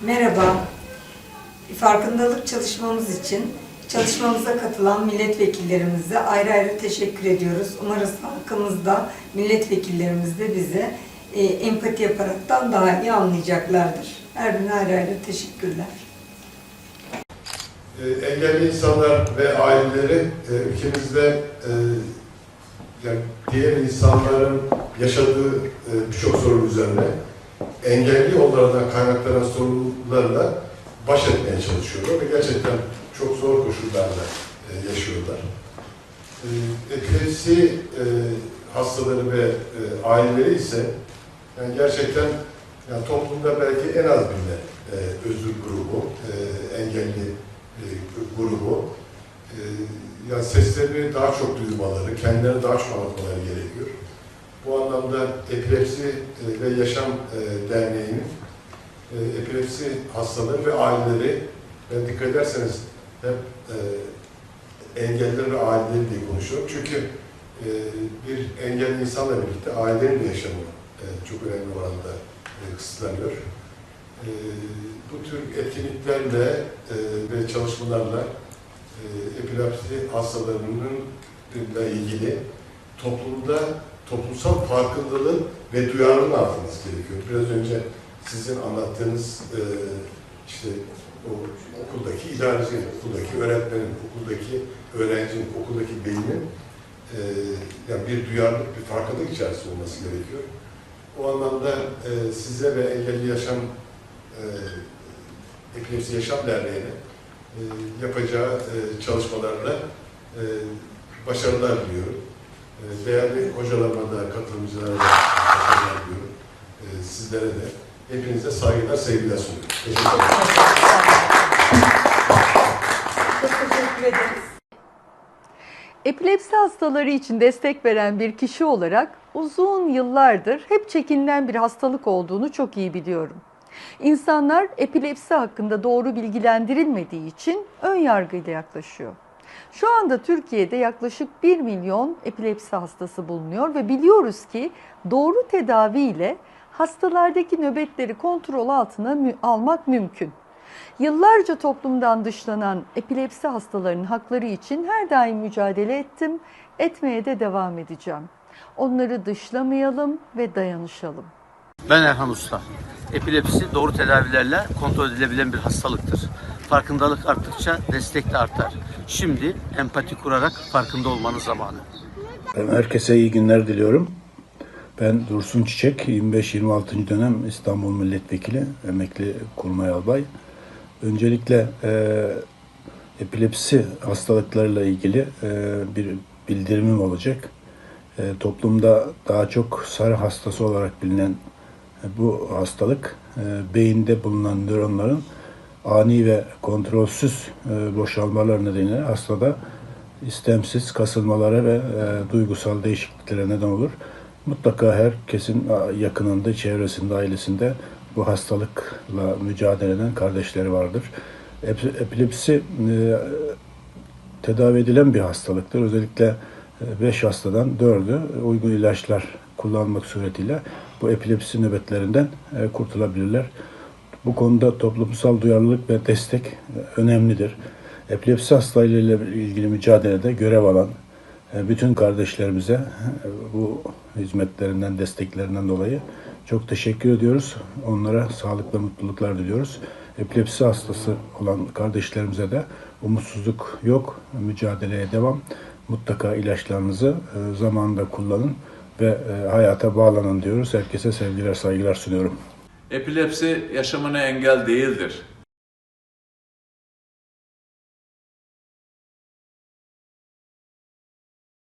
Merhaba. Farkındalık çalışmamız için çalışmamıza katılan milletvekillerimize ayrı ayrı teşekkür ediyoruz. Umarız halkımızda milletvekillerimiz de bize e, empati yaparaktan daha iyi anlayacaklardır. Her birine ayrı ayrı teşekkürler. E, engelli insanlar ve aileleri e, ülkemizde e, yani diğer insanların yaşadığı e, birçok sorun üzerine engelli onlardan kaynaklanan sorunlarla baş etmeye çalışıyorlar ve gerçekten çok zor koşullarda e, yaşıyorlar. E, epilepsi e, hastaları ve e, aileleri ise yani gerçekten yani toplumda belki en az bilinen e, özür grubu, e, engelli e, grubu. E, yani seslerini daha çok duymaları, kendilerini daha çok anlatmaları gerekiyor. Bu anlamda Epilepsi e, ve Yaşam e, Derneği'nin e, epilepsi hastaları ve aileleri, ben dikkat ederseniz hep e, engelliler ve aileleri diye konuşuyorum. Çünkü bir engelli insanla birlikte ailenin de yaşamı çok önemli oranda kısıtlanıyor. Bu tür etkinliklerle ve çalışmalarla epilepsi hastalarının ile ilgili toplumda toplumsal farkındalığın ve duyarlılığın artması gerekiyor. Biraz önce sizin anlattığınız e, işte o okuldaki idarecinin, okuldaki öğretmenin, okuldaki öğrencinin, okuldaki beynin e, yani bir duyarlılık, bir farkındalık içerisinde olması gerekiyor. O anlamda e, size ve Engelli Yaşam e, Epilepsi Yaşam Derneği'ne e, yapacağı e, çalışmalarla e, başarılar diliyorum. E, değerli hocalarıma da, katılımcılara da başarılar diliyorum. E, sizlere de. Hepinize saygılar, sevgiler sunuyorum. Teşekkür ederim. Çok teşekkür ederiz. Epilepsi hastaları için destek veren bir kişi olarak uzun yıllardır hep çekinilen bir hastalık olduğunu çok iyi biliyorum. İnsanlar epilepsi hakkında doğru bilgilendirilmediği için ön yargıyla yaklaşıyor. Şu anda Türkiye'de yaklaşık 1 milyon epilepsi hastası bulunuyor ve biliyoruz ki doğru tedaviyle hastalardaki nöbetleri kontrol altına almak mümkün. Yıllarca toplumdan dışlanan epilepsi hastalarının hakları için her daim mücadele ettim, etmeye de devam edeceğim. Onları dışlamayalım ve dayanışalım. Ben Erhan Usta. Epilepsi doğru tedavilerle kontrol edilebilen bir hastalıktır. Farkındalık arttıkça destek de artar. Şimdi empati kurarak farkında olmanın zamanı. Ben herkese iyi günler diliyorum. Ben Dursun Çiçek, 25-26. dönem İstanbul Milletvekili, emekli kurmay albay. Öncelikle e, epilepsi hastalıklarıyla ilgili e, bir bildirimim olacak. E, toplumda daha çok sarı hastası olarak bilinen e, bu hastalık e, beyinde bulunan nöronların ani ve kontrolsüz e, boşalmalar nedeniyle hastada istemsiz kasılmalara ve e, duygusal değişikliklere neden olur. Mutlaka herkesin yakınında, çevresinde, ailesinde bu hastalıkla mücadele eden kardeşleri vardır. Ep- Epilepsi e, tedavi edilen bir hastalıktır. Özellikle 5 hastadan 4'ü uygun ilaçlar kullanmak suretiyle bu epilepsi nöbetlerinden e, kurtulabilirler. Bu konuda toplumsal duyarlılık ve destek e, önemlidir. Epilepsi hastalığıyla ilgili mücadelede görev alan e, bütün kardeşlerimize e, bu hizmetlerinden, desteklerinden dolayı çok teşekkür ediyoruz. Onlara sağlık mutluluklar diliyoruz. Epilepsi hastası olan kardeşlerimize de umutsuzluk yok, mücadeleye devam. Mutlaka ilaçlarınızı zamanında kullanın ve hayata bağlanın diyoruz. Herkese sevgiler, saygılar sunuyorum. Epilepsi yaşamına engel değildir.